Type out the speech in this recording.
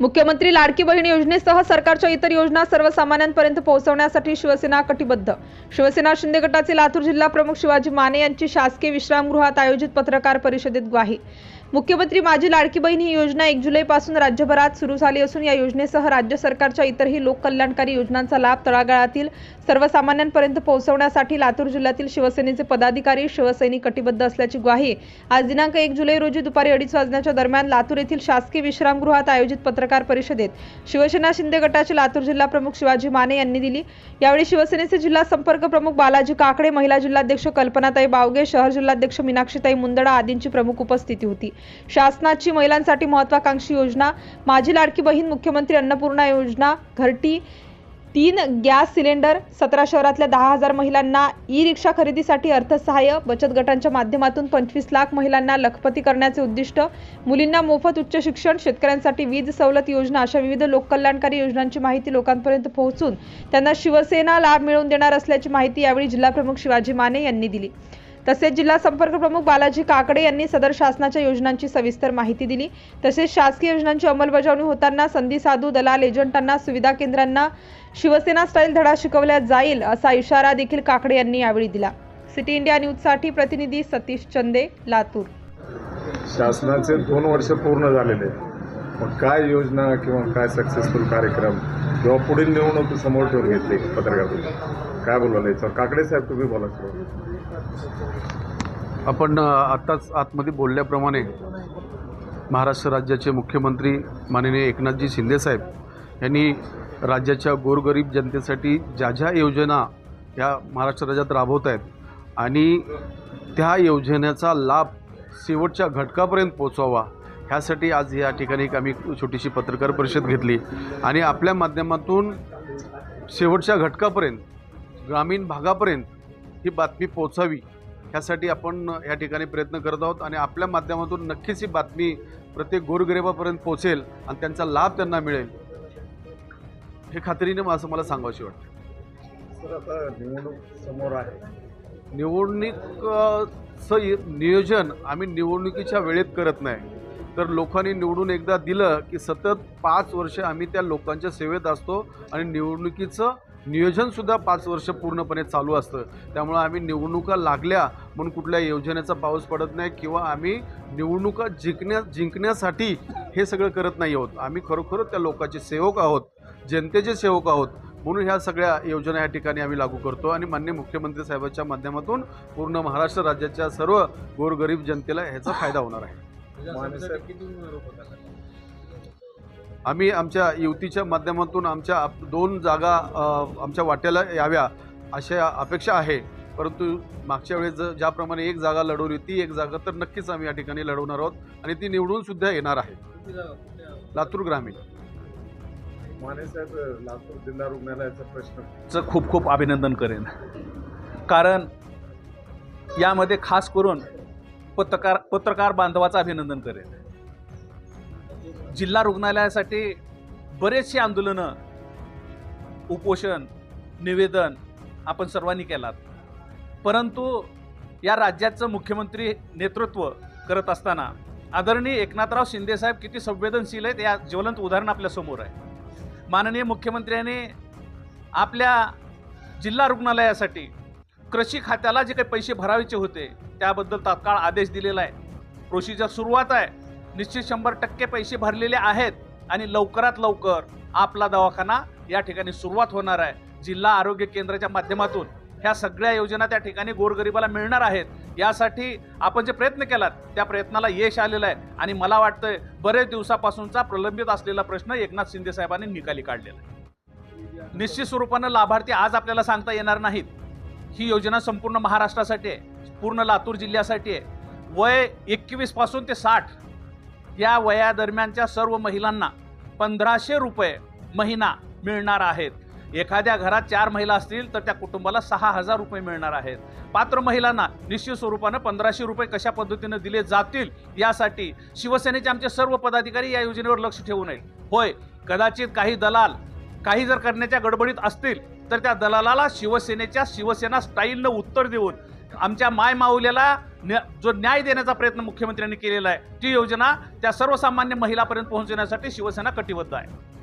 मुख्यमंत्री लाडकी बहीण योजनेसह सरकारच्या इतर योजना सर्वसामान्यांपर्यंत पोहोचवण्यासाठी शिवसेना कटिबद्ध. शिवसेना शिंदे गटाचे लातूर जिल्हा प्रमुख शिवाजी माने यांची शासकीय विश्रामगृहात आयोजित पत्रकार परिषदेत ग्वाही. मुख्यमंत्री माझी लाडकी बहीण ही योजना एक जुलैपासून राज्यभरात सुरू झाली असून या योजनेसह राज्य सरकारच्या इतरही लोककल्याणकारी योजनांचा लाभ तळागाळातील सर्वसामान्यांपर्यंत पोहोचवण्यासाठी लातूर जिल्ह्यातील शिवसेनेचे पदाधिकारी शिवसैनिक कटिबद्ध असल्याची ग्वाही आज दिनांक एक जुलै रोजी दुपारी अडीच वाजण्याच्या दरम्यान लातूर येथील शासकीय विश्रामगृहात आयोजित पत्रकार परिषदेत शिवसेना शिंदे गटाचे लातूर जिल्हा प्रमुख शिवाजी माने यांनी दिली. यावेळी शिवसेनेचे जिल्हा संपर्क प्रमुख बालाजी काकडे महिला जिल्हाध्यक्ष कल्पनाताई बावगे शहर जिल्हाध्यक्ष मीनाक्षीताई मुंदडा आदींची प्रमुख उपस्थिती होती. शासनाची महिलांसाठी महत्वाकांक्षी योजना माझी लाडकी बहीण मुख्यमंत्री अन्नपूर्णा योजना घरटी तीन गॅस सिलेंडर सतरा शहरातल्या दहा हजार महिलांना ई रिक्षा खरेदीसाठी अर्थसहाय्य बचत गटांच्या माध्यमातून पंचवीस लाख महिलांना लखपती करण्याचे उद्दिष्ट मुलींना मोफत उच्च शिक्षण शेतकऱ्यांसाठी वीज सवलत योजना अशा विविध लोककल्याणकारी योजनांची माहिती लोकांपर्यंत पोहोचून त्यांना शिवसेना लाभ मिळवून देणार असल्याची माहिती यावेळी जिल्हाप्रमुख शिवाजी माने यांनी दिली. तसेच जिल्हा संपर्क प्रमुख बालाजी काकडे यांनी सदर शासनाच्या योजनांची सविस्तर माहिती दिली. तसेच शासकीय योजनांची अंमलबजावणी होताना संधी साधू दलाल एजंटांना सुविधा केंद्रांना शिवसेना स्टाईल धडा शिकवला जाईल असा इशारा देखील काकडे यांनी यावेळी दिला. सिटी इंडिया न्यूजसाठी प्रतिनिधी सतीश चंदे लातूर. शासनाचे दोन वर्ष पूर्ण झालेले आहेत. मग काय योजना किंवा काय सक्सेसफुल कार्यक्रम? किंवा पुढील निवडणूक समोर ठेवून घेतली पत्रकार काय बोलायला याच्यावर काकडे साहेब तुम्ही बोला सर आपण आत्ताच आतमध्ये बोलल्याप्रमाणे महाराष्ट्र राज्याचे मुख्यमंत्री माननीय एकनाथजी शिंदेसाहेब यांनी राज्याच्या गोरगरीब जनतेसाठी ज्या ज्या योजना या महाराष्ट्र राज्यात राबवत आहेत आणि त्या योजनेचा लाभ शेवटच्या घटकापर्यंत पोचवावा ह्यासाठी आज या ठिकाणी एक आम्ही छोटीशी पत्रकार परिषद घेतली आणि आपल्या माध्यमातून शेवटच्या घटकापर्यंत ग्रामीण भागापर्यंत ही बातमी पोचावी ह्यासाठी आपण या ठिकाणी प्रयत्न करत आहोत आणि आपल्या माध्यमातून नक्कीच ही बातमी प्रत्येक गोरगरिबापर्यंत पोहोचेल आणि त्यांचा लाभ त्यांना मिळेल. हे खात्रीने असं मला सांगावशी वाटतं. सर आता निवडणूक समोर आहे. निवडणुकीचं नियोजन आम्ही निवडणुकीच्या वेळेत करत नाही. तर लोकांनी निवडून एकदा दिलं की सतत पाच वर्ष आम्ही त्या लोकांच्या सेवेत असतो आणि निवडणुकीचं नियोजनसुद्धा पाच वर्ष पूर्णपणे चालू असतं. त्यामुळं आम्ही निवडणुका लागल्या म्हणून कुठल्या योजनेचा पाऊस पडत नाही किंवा आम्ही निवडणुका जिंकण्या जिंकण्यासाठी हे सगळं करत नाही आहोत. आम्ही खरोखर त्या लोकांचे सेवक आहोत जनतेचे सेवक आहोत म्हणून ह्या सगळ्या योजना या ठिकाणी आम्ही लागू करतो आणि मान्य मुख्यमंत्री साहेबांच्या माध्यमातून पूर्ण महाराष्ट्र राज्याच्या सर्व गोरगरीब जनतेला ह्याचा फायदा होणार आहे. आम्ही आमच्या युतीच्या माध्यमातून आमच्या आप- दोन जागा आमच्या वाट्याला याव्या अशा अपेक्षा आहे. परंतु मागच्या वेळेस ज- ज्याप्रमाणे एक जागा लढवली ती एक जागा तर नक्कीच आम्ही या ठिकाणी लढवणार आहोत आणि ती निवडून सुद्धा येणार आहे. लातूर ग्रामीण. माने साहेब लातूर जिल्हा रुग्णालयाचा प्रश्न. खूप खूप अभिनंदन करेन. कारण यामध्ये खास करून पत्रकार पत्रकार बांधवाचं अभिनंदन करेन जिल्हा रुग्णालयासाठी बरेचशी आंदोलनं उपोषण निवेदन आपण सर्वांनी केलात. परंतु या राज्याचं मुख्यमंत्री नेतृत्व करत असताना आदरणीय एकनाथराव शिंदेसाहेब किती संवेदनशील आहेत या ज्वलंत उदाहरण आपल्यासमोर आहे. माननीय मुख्यमंत्र्यांनी आपल्या जिल्हा रुग्णालयासाठी कृषी खात्याला जे काही पैसे भरायचे होते त्याबद्दल तात्काळ आदेश दिलेला आहे. प्रोसिजर सुरुवात आहे. निश्चित शंभर टक्के पैसे भरलेले आहेत आणि लवकरात लवकर आपला दवाखाना या ठिकाणी सुरुवात होणार आहे. जिल्हा आरोग्य केंद्राच्या माध्यमातून ह्या सगळ्या योजना त्या ठिकाणी गोरगरिबाला मिळणार आहेत. यासाठी आपण जे प्रयत्न केलात त्या प्रयत्नाला यश आलेलं आहे आणि मला वाटतंय बरेच दिवसापासूनचा प्रलंबित असलेला प्रश्न एकनाथ शिंदे साहेबांनी निकाली काढलेला आहे. निश्चित स्वरूपानं लाभार्थी आज आपल्याला सांगता येणार नाहीत. ही योजना संपूर्ण महाराष्ट्रासाठी आहे. पूर्ण लातूर जिल्ह्यासाठी आहे. वय एकवीसपासून ते साठ या वयादरम्यानच्या सर्व महिलांना पंधराशे रुपये महिना मिळणार आहेत. एखाद्या घरात चार महिला असतील तर त्या कुटुंबाला सहा हजार रुपये मिळणार आहेत. पात्र महिलांना निश्चित स्वरूपानं पंधराशे रुपये कशा पद्धतीनं दिले जातील यासाठी शिवसेनेचे आमचे सर्व पदाधिकारी या योजनेवर लक्ष ठेवू नये. होय कदाचित काही दलाल काही जर करण्याच्या गडबडीत असतील तर त्या दलालाला शिवसेनेच्या शिवसेना स्टाईलनं उत्तर देऊन आमच्या माय माऊल्याला न्या- जो न्याय देण्याचा प्रयत्न मुख्यमंत्र्यांनी केलेला आहे ती योजना त्या सर्वसामान्य महिलापर्यंत पोहोचवण्यासाठी शिवसेना कटिबद्ध आहे.